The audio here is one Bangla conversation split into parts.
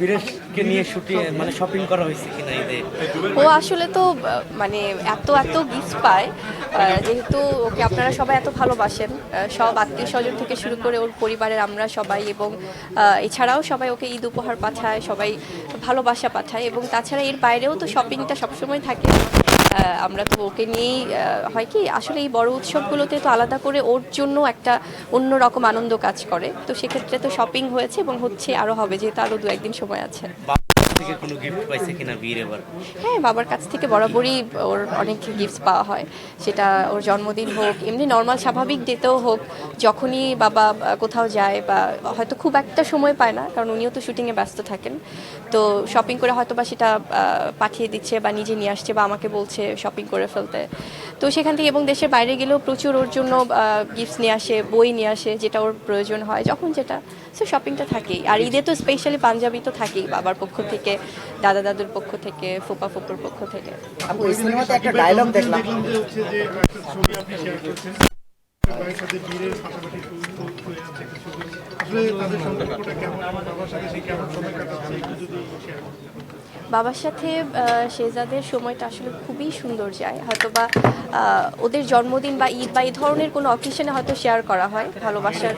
বীরেশকে নিয়ে শুটিং মানে শপিং করা হয়েছে কিনা ঈদে ও আসলে তো মানে এত এত গিফট পায় যেহেতু ওকে আপনারা সবাই এত ভালোবাসেন সব আত্মীয় স্বজন থেকে শুরু করে ওর পরিবারের আমরা সবাই এবং এছাড়াও সবাই ওকে ঈদ উপহার পাঠায়, সবাই ভালোবাসা পাঠায় এবং তাছাড়া এর বাইরেও তো শপিংটা সবসময় থাকে। আমরা তো ওকে নিয়েই হয় কি, আসলে এই বড় উৎসবগুলোতে তো আলাদা করে ওর জন্য একটা অন্য রকম আনন্দ কাজ করে। তো সেক্ষেত্রে তো শপিং হয়েছে এবং হচ্ছে আরও হবে, যেহেতু আরও দু একদিন সময় আছে। থেকে কোনো গিফট পাইছে কিনা বীর এবার? হ্যাঁ বাবার কাছ থেকে বরাবরই ওর অনেক গিফটস পাওয়া হয়। সেটা ওর জন্মদিন হোক, এমনি নর্মাল স্বাভাবিক ডেতেও হোক, যখনই বাবা কোথাও যায় বা হয়তো খুব একটা সময় পায় না, কারণ উনিও তো শুটিংয়ে ব্যস্ত থাকেন। তো শপিং করে হয়তো বা সেটা পাঠিয়ে দিচ্ছে বা নিজে নিয়ে আসছে বা আমাকে বলছে শপিং করে ফেলতে। তো সেখান থেকে এবং দেশের বাইরে গেলেও প্রচুর ওর জন্য গিফটস নিয়ে আসে, বই নিয়ে আসে, যেটা ওর প্রয়োজন হয়, যখন যেটা। সো শপিংটা থাকেই। আর ঈদে তো স্পেশালি পাঞ্জাবি তো থাকেই বাবার পক্ষ থেকে। দাদা দাদুর পক্ষ থেকে ফুপা ফুপুর পক্ষ থেকে। আপু এই সিনেমাতে একটা ডায়লগ দেখলাম। বাবার সাথে শেহজাদের সময়টা আসলে খুবই সুন্দর যায়। হয়তো বা আহ, ওদের জন্মদিন বা ঈদ বা এই ধরনের কোনো অকেশনে হয়তো শেয়ার করা হয় ভালোবাসার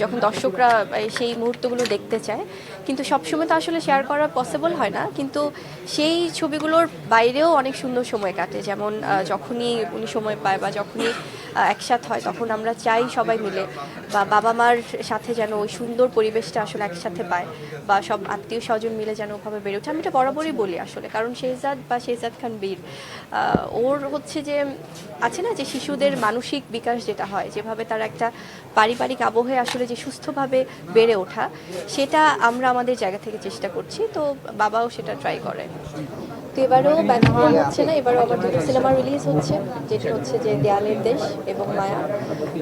যখন দর্শকরা সেই মুহূর্তগুলো দেখতে চায়। কিন্তু সবসময় তো আসলে শেয়ার করা পসিবল হয় না। কিন্তু সেই ছবিগুলোর বাইরেও অনেক সুন্দর সময় কাটে। যেমন যখনই উনি সময় পায় বা যখনই একসাথে হয়, তখন আমরা চাই সবাই মিলে বা বাবা মার সাথে যেন ওই সুন্দর পরিবেশটা আসলে একসাথে পায় বা সব আত্মীয় স্বজন মিলে যেন ওভাবে বেড়ে ওঠে। আমি এটা বরাবরই বলি আসলে। কারণ শেহজাদ বা শেহজাদ খান বীর ওর হচ্ছে যে, আছে না যে শিশুদের মানসিক বিকাশ যেটা হয়, যেভাবে তার একটা পারিবারিক আবহে আসলে যে সুস্থভাবে বেড়ে ওঠা, সেটা আমরা আমাদের জায়গা থেকে চেষ্টা করছি। তো বাবাও সেটা ট্রাই করে। তো এবারও ব্যতিক্রম হচ্ছে না, এবারও আবার দুটো সিনেমা রিলিজ হচ্ছে, যেটা হচ্ছে যে দেয়ালের দেশ এবং মায়া।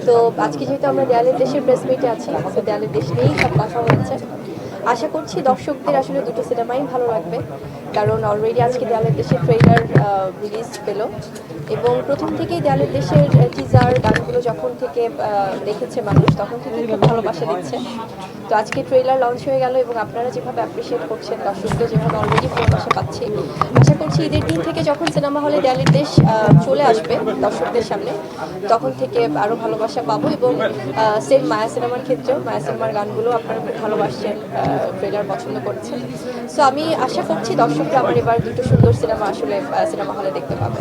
তো আজকে যেহেতু আমরা দেয়ালের দেশের প্রেস মিটে আছি তো দেয়ালের দেশ নিয়েই সব কথা হয়েছে আশা করছি দর্শকদের আসলে দুটো সিনেমাই ভালো লাগবে, কারণ অলরেডি আজকে দেয়ালের দেশের ট্রেলার রিলিজ পেল। এবং প্রথম থেকেই দেয়ালের দেশের টিজার গানগুলো যখন থেকে দেখেছে মানুষ, তখন থেকে খুব ভালোবাসা দিচ্ছে। তো আজকে ট্রেলার লঞ্চ হয়ে গেল এবং আপনারা যেভাবে অ্যাপ্রিসিয়েট করছেন, দর্শকদের যেভাবে অলরেডি ভালোবাসা পাচ্ছি আশা করছি ঈদের দিন থেকে যখন সিনেমা হলে দেয়ালের দেশ চলে আসবে দর্শকদের সামনে, তখন থেকে আরও ভালোবাসা পাবো এবং সেম মায়া সিনেমার ক্ষেত্রেও মায়া সিনেমার গানগুলো আপনারা খুব ভালোবাসছেন ট্রেলার পছন্দ করছেন। সো আমি আশা করছি দর্শকরা আমার এবার দুটো সুন্দর সিনেমা আসলে সিনেমা হলে দেখতে পাবে।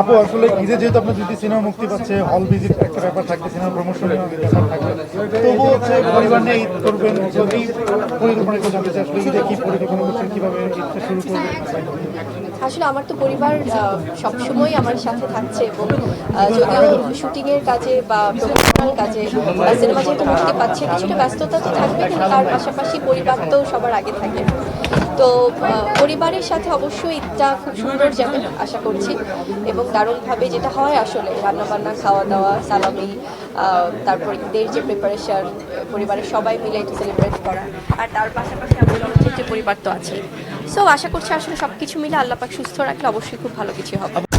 আপু, আসলে ঈদে যেহেতু আপনার দুটি সিনেমা মুক্তি পাচ্ছে হল ভিজিট একটা ব্যাপার থাকবে, সিনেমা থাকবে। তবুও হচ্ছে পরিবার নিয়ে ঈদ করবেন এই পরিকল্পনা জানতে চাই আসলে ঈদে কি পরিকল্পনা করছেন, কীভাবে ঈদটা শুরু করবেন? আসলে আমার তো পরিবার সবসময় আমার সাথে থাকছে এবং যদিও শুটিংয়ের কাজে বা প্রমোশনাল কাজে বা সিনেমা যেহেতু মুক্তি পাচ্ছে, কিছুটা ব্যস্ততা তো থাকবে, কিন্তু তার পাশাপাশি পরিবার তো সবার আগে থাকে। তো পরিবারের সাথে অবশ্যই ঈদটা খুব সুন্দর যাবে আশা করছি এবং দারুণভাবে যেটা হয় আসলে, রান্নাবান্না খাওয়া দাওয়া সালামি তারপর ঈদের যে প্রিপারেশন পরিবারের সবাই মিলে একটু সেলিব্রেট করা। আর তার পাশাপাশি আমাদের পরিবার তো আছে সো আশা করছি আসলে সব কিছু মিলে আল্লাপাক সুস্থ রাখলে অবশ্যই খুব ভালো কিছু হবে।